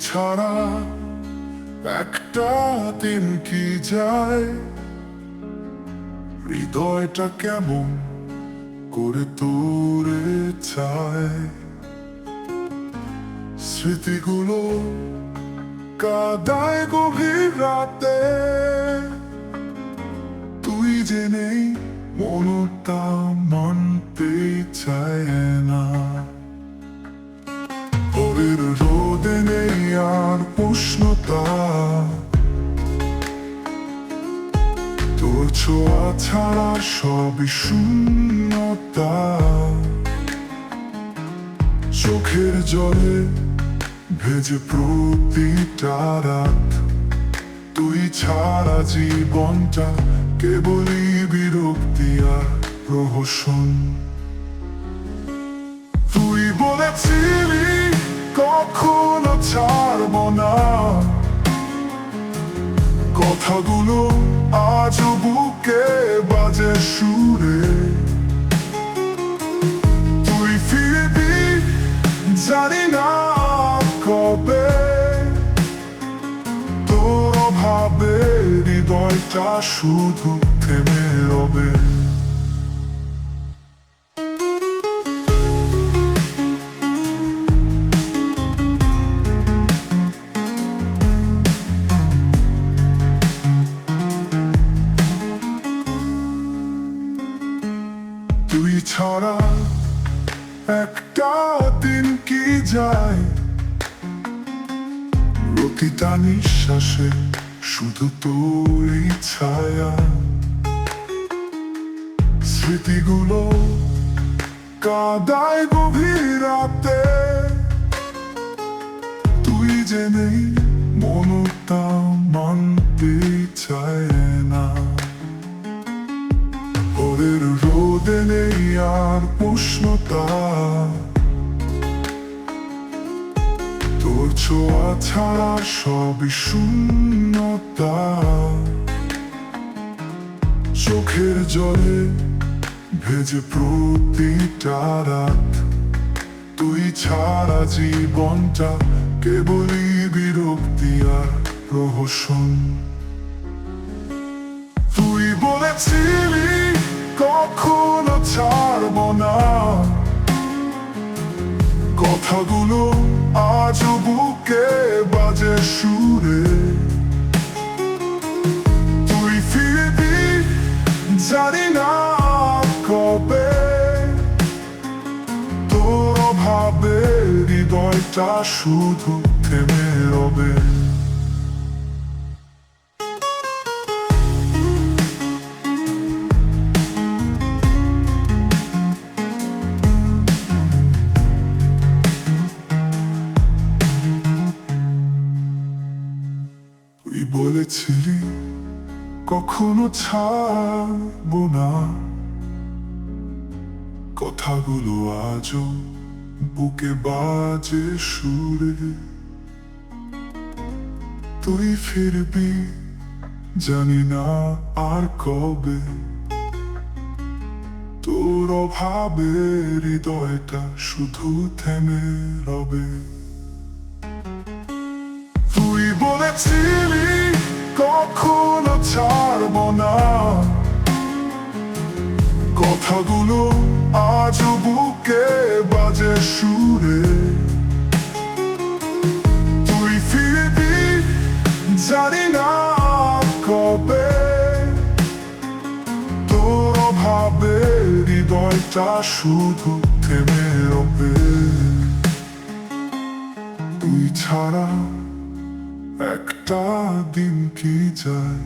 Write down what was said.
ছাড়া একটা দিন কি যায়? হৃদয়টা কেমন করে তোরে চায়? স্মৃতিগুলো কাদায় গভীর রাতে। তুই যে নেই মনটা মানতে চায় না। উষ্ণতা। তোর ছোঁয়া ছাড়া সবই শূন্যতা। চোখের জলে ভেজে প্রতিটা রাত। তুই ছাড়া জীবনটা কেবলই বিরক্তি আর প্রহসন। তুই বলেছিলি কখনো ছাড়ব না। কথাগুলো আজ বুকে বাজে সুরে তুই ফিরবি, জানি না কবে। তোর অভাবে হৃদয়টা শুধু থেমে রবে। তুই ছাড়া একটা দিন কি যায়? প্রতিটা নিঃশ্বাসে শুধু তোরই ছায়া স্মৃতিগুলো কাদায় গভীর রাতে। তুই যে নেই মনটা মানতে চায়। আর উষ্ণতা। তোর ছোঁয়া ছাড়া সবই শূন্যতা। চোখের জলে ভেজে প্রতিটা রাত। তুই ছাড়া জীবনটা কেবলই বিরক্তি আর প্রহসন। তুই বলেছিলি কথাগুলো আজ বুকে বাজে সুরে। তুই ফিরবি, জানি না কবে। তোর অভাবে হৃদয়টা শুধু থেমে রবে। বলেছিলি, কখনো ছাড়বো না। কথাগুলো আজও বুকে বাজে সুরে। তুই ফিরবি, জানি না আর কবে। তোর অভাবে হৃদয়টা শুধু থেমে রবে। কথাগুলো আজ বুকে বাজে সুরে। তুই ফিরবি, জানি না কবে। তোর অভাবে হৃদয়টা শুধু থেমে রবে। তুই ছাড়া একটা দিন কি যায়?